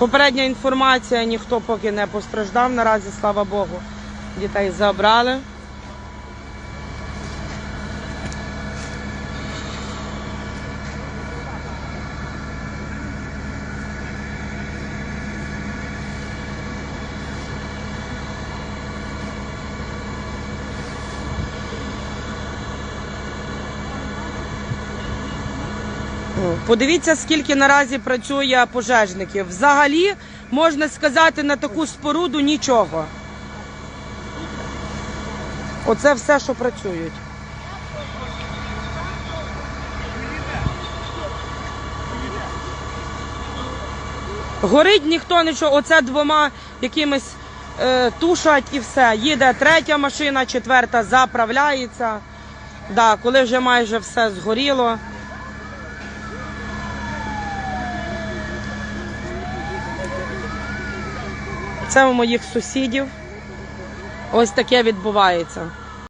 Попередня інформація, ніхто поки не постраждав. Наразі, слава Богу, дітей забрали. Подивіться, скільки наразі працює пожежників. Взагалі, можна сказати, на таку споруду нічого. Оце все, що працюють. Горить ніхто нічого, оце двома якимись е, тушать і все. Їде третя машина, четверта заправляється. Да, коли вже майже все згоріло. Це у моїх сусідів. Ось таке відбувається.